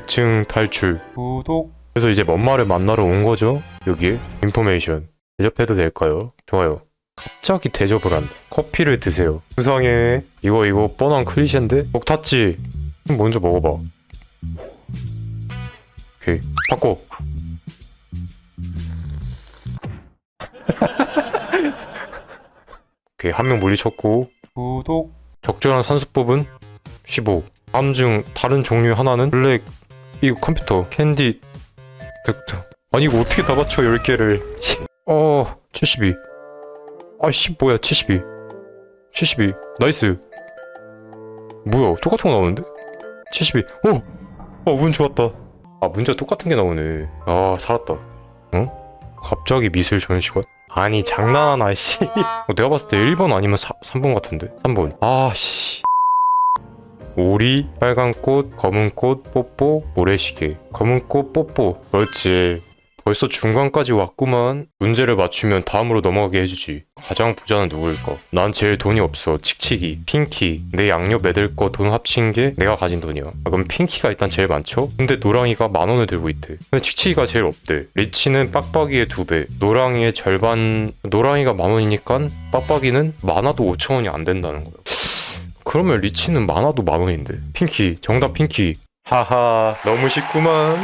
100층 탈출. 구독. 그래서 이제 뭔말을 만나러 온 거죠? 여기에 인포메이션 대접해도 될까요? 좋아요. 갑자기 대접을 한다. 커피를 드세요. 수상해 이거 이거 뻔한 클리셰인데? 목 탔지? 그럼 먼저 먹어봐. 오케이. 바꿔. 오케이. 한 명 물리쳤고. 구독. 적절한 산수법은? 15 다음 중 다른 종류 하나는 블랙 이거 컴퓨터 캔디 벡터. 아니 이거 어떻게 다 맞춰 10개를? 어 72 아씨 뭐야 72 72 나이스. 뭐야 똑같은 거 나오는데? 72 어! 어운 좋았다. 아 문제가 똑같은 게 나오네. 아 살았다. 어? 갑자기 미술 전시관? 아니 장난하나 씨. 어, 내가 봤을 때 1번 아니면 4, 3번 같은데? 3번. 아 씨 오리, 빨간 꽃, 검은 꽃, 뽀뽀, 모래시계. 검은 꽃, 뽀뽀. 그렇지. 벌써 중간까지 왔구만. 문제를 맞추면 다음으로 넘어가게 해주지. 가장 부자는 누구일까? 난 제일 돈이 없어. 칙칙이. 핑키. 내 양녀 매들 거 돈 합친 게 내가 가진 돈이야. 아, 그럼 핑키가 일단 제일 많죠? 근데 노랑이가 만 원을 들고 있대. 근데 칙칙이가 제일 없대. 리치는 빡빡이의 두 배. 노랑이의 절반. 노랑이가 만 원이니까 빡빡이는 많아도 5천 원이 안 된다는 거야. 그러면 리치는 많아도 만 원인데. 핑키, 정답 핑키. 하하, 너무 쉽구만.